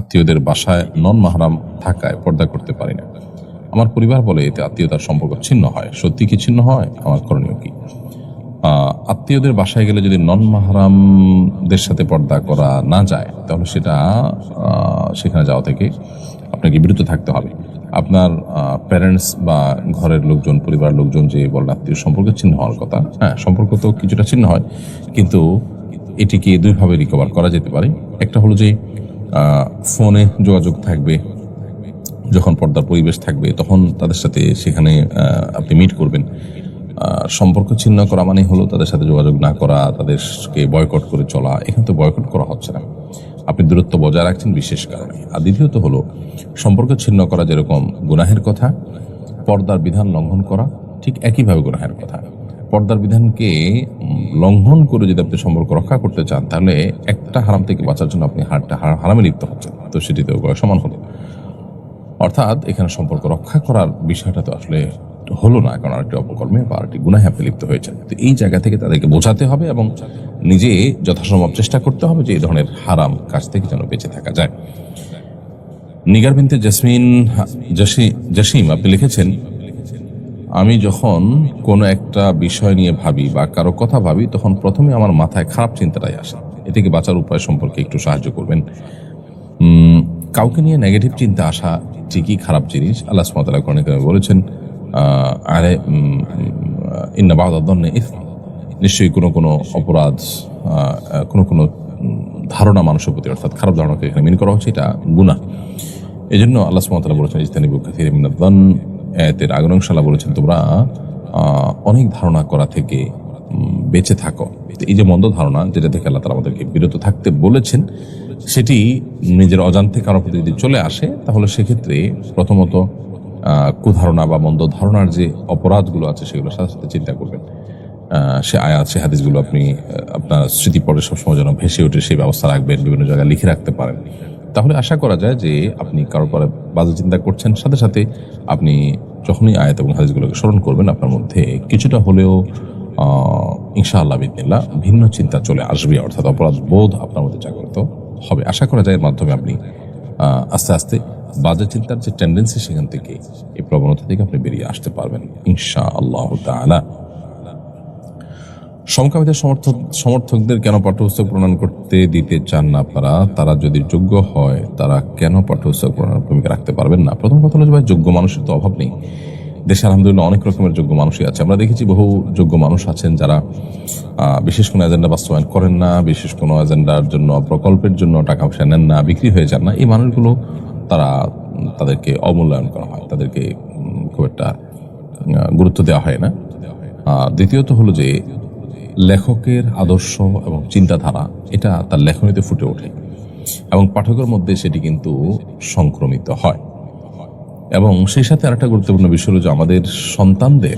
আত্মীয়দের বাসায় নন মাহারাম থাকায় পর্দা করতে পারি না। আমার পরিবার বলে এতে আত্মীয়তার সম্পর্ক ছিন্ন হয়। সত্যি কি ছিন্ন হয়? আমার করণীয় কি? আত্মীয়দের বাসায় গেলে যদি নন মাহারামদের সাথে পর্দা করা না যায়, তাহলে সেটা সেখানে যাওয়া থেকে আপনাকে বিরত থাকতে হবে। আপনার প্যারেন্টস বা ঘরের লোকজন, পরিবারের লোকজন যে বলেন আত্মীয় সম্পর্ক ছিন্ন হওয়ার কথা হ্যাঁ সম্পর্ক তো কিছুটা ছিন্ন হয়, কিন্তু এটিকে দুইভাবে রিকভার করা যেতে পারে। একটা হলো যে ফোনে যোগাযোগ থাকবে, যখন পর্দার পরিবেশ থাকবে, তখন তাদের সাথে সেখানে আপনি মিট করবেন। সম্পর্ক ছিন্ন করা মানে হলো তাদের সাথে যোগাযোগ না করা, তাদেরকে বয়কট করে চলা। এখানে তো বয়কট করা হচ্ছে না। আপনি দূরত্ব বজায় রাখছেন বিশেষ কারণে। আর দ্বিতীয়ত হলো, সম্পর্ক ছিন্ন করা যেরকম গুনাহের কথা, পর্দার বিধান লঙ্ঘন করা, ঠিক একইভাবে গুনাহের কথা। পর্দার বিধানকে লঙ্ঘন করে যদি আপনি সম্পর্ক রক্ষা করতে চান, তাহলে একটা হারাম থেকে বাঁচার জন্য আপনি হারটা হার- হারামে লিপ্ত হচ্ছেন। তো সেটিতেও সমান হলো। অর্থাৎ এখানে সম্পর্ক রক্ষা করার বিষয়টা তো আসলে হলো না, কারণ আরেকটি অপকর্মে বা আরেকটি গুনাহে আপনি লিপ্ত হয়েছেন। তো এই জায়গা থেকে তাদেরকে বোঝাতে হবে এবং নিজে যথাসম্ভব চেষ্টা করতে হবে যে এই ধরনের হারাম কাজ থেকে যেন বেঁচে থাকা যায়। নিগার বিনতে জসমিন, জসি- জসিম, আপনি লিখেছেন আমি যখন কোনো একটা বিষয় নিয়ে ভাবি বা কারও কথা ভাবি, তখন প্রথমে আমার মাথায় খারাপ চিন্তাটাই আসে। এ থেকে বাঁচার উপায় সম্পর্কে একটু সাহায্য করবেন। কাউকে নিয়ে নেগেটিভ চিন্তা আসা ঠিকই খারাপ জিনিস। আল্লাহ সুমতাল্লাহ কোরআনে কারিমে বলেছেন আরে ইন্না বাদাদন্নে নিশ্চয়ই কোনো কোনো অপরাধ কোনো কোনো ধারণা মানুষের প্রতি, অর্থাৎ খারাপ ধারণাকে এখানে মিন করা হচ্ছে, এটা গুণা এই জন্য আল্লাহ সুমতাল্লাহ বলেছেন ইস্তানি বুকাথির মিনাদ্দান। এতের আগরংশালা বলেছেন, তোমরা অনেক ধারণা করা থেকে বেঁচে থাকো। এই যে মন্দ ধারণা, যেটা থেকে আল্লাহ তালা আমাদেরকে বিরত থাকতে বলেছেন, সেটি নিজের অজান্তে কারও প্রতি যদি চলে আসে, তাহলে সেক্ষেত্রে প্রথমত কুধারণা বা মন্দ ধারণার যে অপরাধগুলো আছে, সেগুলো সাথে সাথে চিন্তা করবেন। সে আয়াত, সে হাদিসগুলো আপনি আপনার স্মৃতি পরে সবসময় যেন ভেসে ওঠে সেই ব্যবস্থা রাখবেন, বিভিন্ন জায়গায় লিখে রাখতে পারেন। তাহলে আশা করা যায় যে আপনি কারোর পরে বাজে চিন্তা করছেন। সাথে সাথে আপনি যখনই আয়াত এবং হাদিসগুলোকে স্মরণ করবেন, আপনার মধ্যে কিছুটা হলেও ইনশাআল্লাহ বিদিল্লা ভিন্ন চিন্তা চলে আসবে, অর্থাৎ অপরাধ বোধ আপনার মধ্যে জাগ্রত হবে। আশা করা যায় এর মাধ্যমে আপনি আস্তে আস্তে বাজে চিন্তার যে টেন্ডেন্সি সেখান থেকে এই প্রবণতা থেকে আপনি বেরিয়ে আসতে পারবেন ইনশা আল্লাহ তাআলা। সমকামিতার সমর্থক, সমর্থকদের কেন পাঠ্যপুস্তক প্রণয়ন করতে দিতে চান না আপনারা? তারা যদি যোগ্য হয়, তারা কেন পাঠ্যপুস্তক প্রণয়নের ভূমিকা রাখতে পারবেন না? প্রথম কথা হলো যে ভাই, যোগ্য মানুষের তো অভাব নেই। দেশে আলহামদুলিল্লাহ অনেক রকমের যোগ্য মানুষই আছে। আমরা দেখেছি বহু যোগ্য মানুষ আছেন যারা বিশেষ কোনো এজেন্ডা বাস্তবায়ন করেন না, বিশেষ কোনো এজেন্ডার জন্য, প্রকল্পের জন্য টাকা পয়সা নেন না, বিক্রি হয়ে যান না। এই মানুষগুলো, তারা, তাদেরকে অমূল্যায়ন করা হয়। তাদেরকে খুব একটা গুরুত্ব দেওয়া হয় না। দ্বিতীয়ত হলো যে লেখকের আদর্শ এবং চিন্তাধারা, এটা তার লেখনীতে ফুটে ওঠে। এবং পাঠকের মধ্যে সেটি কিন্তু সংক্রমিত হয়। এবং সেই সাথে আরেকটা গুরুত্বপূর্ণ বিষয় হলো যে আমাদের সন্তানদের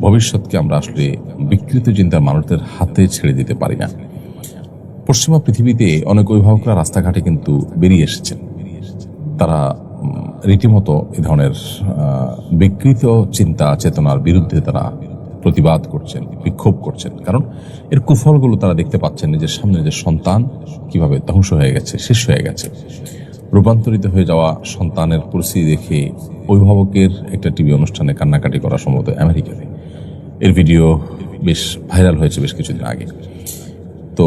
ভবিষ্যৎকে আমরা আসলে বিকৃত চিন্তার মানুষদের হাতে ছেড়ে দিতে পারি না। পশ্চিমা পৃথিবীতে অনেক অভিভাবকরা রাস্তাঘাটে কিন্তু বেরিয়ে এসেছেন। তারা রীতিমতো এ ধরনের বিকৃত চিন্তা, চেতনার বিরুদ্ধে তারা প্রতিবাদ করছেন, বিক্ষোভ করছেন। কারণ এর কুফলগুলো তারা দেখতে পাচ্ছেন নিজের সামনে নিজের সন্তান কীভাবে ধ্বংস হয়ে গেছে, শেষ হয়ে গেছে। রূপান্তরিত হয়ে যাওয়া সন্তানের পরিস্থিতি দেখে অভিভাবকের একটা টিভি অনুষ্ঠানে কান্নাকাটি করা সম্ভবত আমেরিকাতে। এর ভিডিও বেশ ভাইরাল হয়েছে বেশ কিছুদিন আগে। তো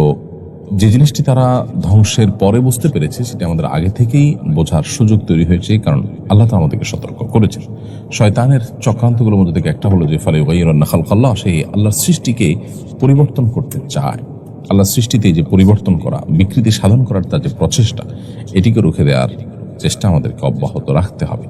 যে জিনিসটি তারা ধ্বংসের পরে বুঝতে পেরেছে, সেটা আমাদের আগে থেকেই বোঝার সুযোগ তৈরি হয়েছে, কারণ আল্লাহ তো আমাদেরকে সতর্ক করেছেন। শয়তানের চক্রান্তগুলোর মধ্যে থেকে একটা হলো যে ফলে নাখাল খাল্লাহ সেই আল্লাহর সৃষ্টিকে পরিবর্তন করতে চায়। আল্লাহর সৃষ্টিতে যে পরিবর্তন করা, বিকৃতি সাধন করার তার যে প্রচেষ্টা, এটিকে রুখে দেওয়ার চেষ্টা আমাদেরকে অব্যাহত রাখতে হবে।